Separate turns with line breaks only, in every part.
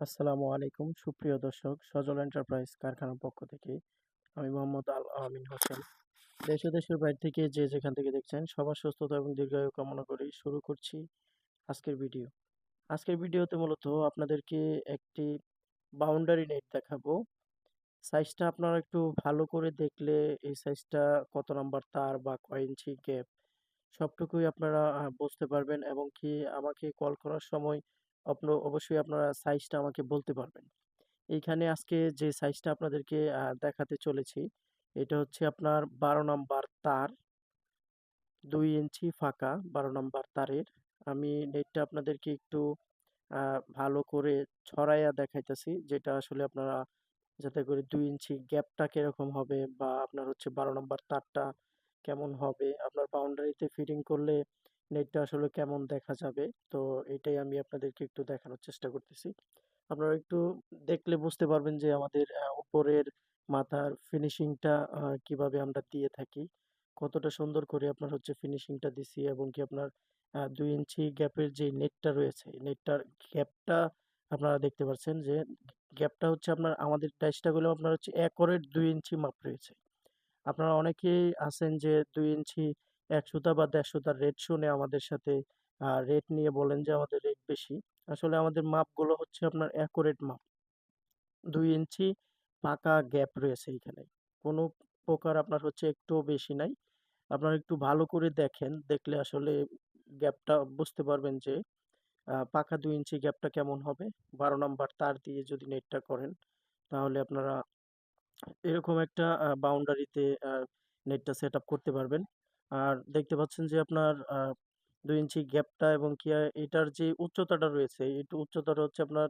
আসসালামু আলাইকুম। সুপ্রিয় দর্শক, সজল এন্টারপ্রাইজ কারখানার পক্ষ থেকে আমি মোহাম্মদ আল আমিন হোসেন। দেশ দেশের বাইরে থেকে যে যেখান থেকে দেখছেন, সবার সুস্থতা এবং দীর্ঘায়ু কামনা করি শুরু করছি আজকের ভিডিও। আজকের ভিডিওতে মূলত আপনাদেরকে একটি বাউন্ডারি নেট দেখাবো। সাইজটা আপনারা একটু ভালো করে দেখলে এই সাইজটা কত নাম্বার তার বা কয় ইঞ্চি গ্যাপ সবটুকুই আপনারা বুঝতে পারবেন এবং কি আমাকে কল করার সময় আপনার অবশ্যই আপনারা সাইজটা আমাকে বলতে পারবেন। এইখানে আজকে যে সাইজটা আপনাদেরকে দেখাতে চলেছি, এটা হচ্ছে আপনার বারো নাম্বার তার। দুই ইঞ্চি ফাঁকা বারো নাম্বার তারের। আমি নেটটা আপনাদেরকে একটু ভালো করে ছড়াইয়া দেখাইতেছি, যেটা আসলে আপনারা যাতে করে দুই ইঞ্চি গ্যাপটা কীরকম হবে বা আপনার হচ্ছে বারো নাম্বার তারটা কেমন হবে। আপনার বাউন্ডারিতে ফিটিং করলে নেটটা আসলে কেমন দেখা যাবে? তো এটাই আমি আপনাদেরকে একটু দেখানোর চেষ্টা করতেছি। আপনারা একটু দেখলে বুঝতে পারবেন যে আমাদের উপরের মাথার ফিনিশিংটা কীভাবে আমরা দিয়ে থাকি। কতটা সুন্দর করে আপনার হচ্ছে ফিনিশিংটা দিছি এবং কি আপনার দুই ইঞ্চি গ্যাপের যে নেটটা রয়েছে নেটটার গ্যাপটা আপনারা দেখতে পাচ্ছেন যে গ্যাপটা হচ্ছে আপনার, আমাদের ডাইসটা গুলো আপনার হচ্ছে একরের দুই ইঞ্চি মাপ রয়েছে। আপনারা অনেকেই আছেন যে দুই ইঞ্চি এক সুতা বা দেড় সুতার রেট শুনে আমাদের সাথে রেট নিয়ে বলেন যে আমাদের রেট বেশি। আসলে আমাদের মাপগুলো হচ্ছে আপনার অ্যাকুরেট মাপ। দুই ইঞ্চি পাকা গ্যাপ রয়েছে এখানে। কোনো প্রকার আপনার হচ্ছে একটু বেশি নাই। আপনারা একটু ভালো করে দেখেন, দেখলে আসলে গ্যাপটা বুঝতে পারবেন যে পাকা দুই ইঞ্চি গ্যাপটা কেমন হবে। বারো নাম্বার তার দিয়ে যদি নেটটা করেন, তাহলে আপনারা এরকম একটা বাউন্ডারিতে নেটটা সেট করতে পারবেন। আর দেখতে পাচ্ছেন যে আপনার দুই ইঞ্চি গ্যাপটা এবং কি এটার যে উচ্চতাটা রয়েছে একটু উচ্চতাটা হচ্ছে আপনার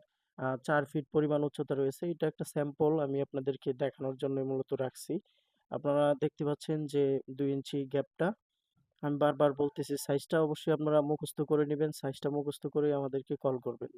চার ফিট পরিমাণ উচ্চতা রয়েছে। এটা একটা স্যাম্পল আমি আপনাদেরকে দেখানোর জন্য মূলত রাখছি। আপনারা দেখতে পাচ্ছেন যে দুই ইঞ্চি গ্যাপটা। আমি বারবার বলতেছি সাইজটা অবশ্যই আপনারা মুখস্থ করে নেবেন সাইজটা মুখস্থ করে আমাদেরকে কল করবেন।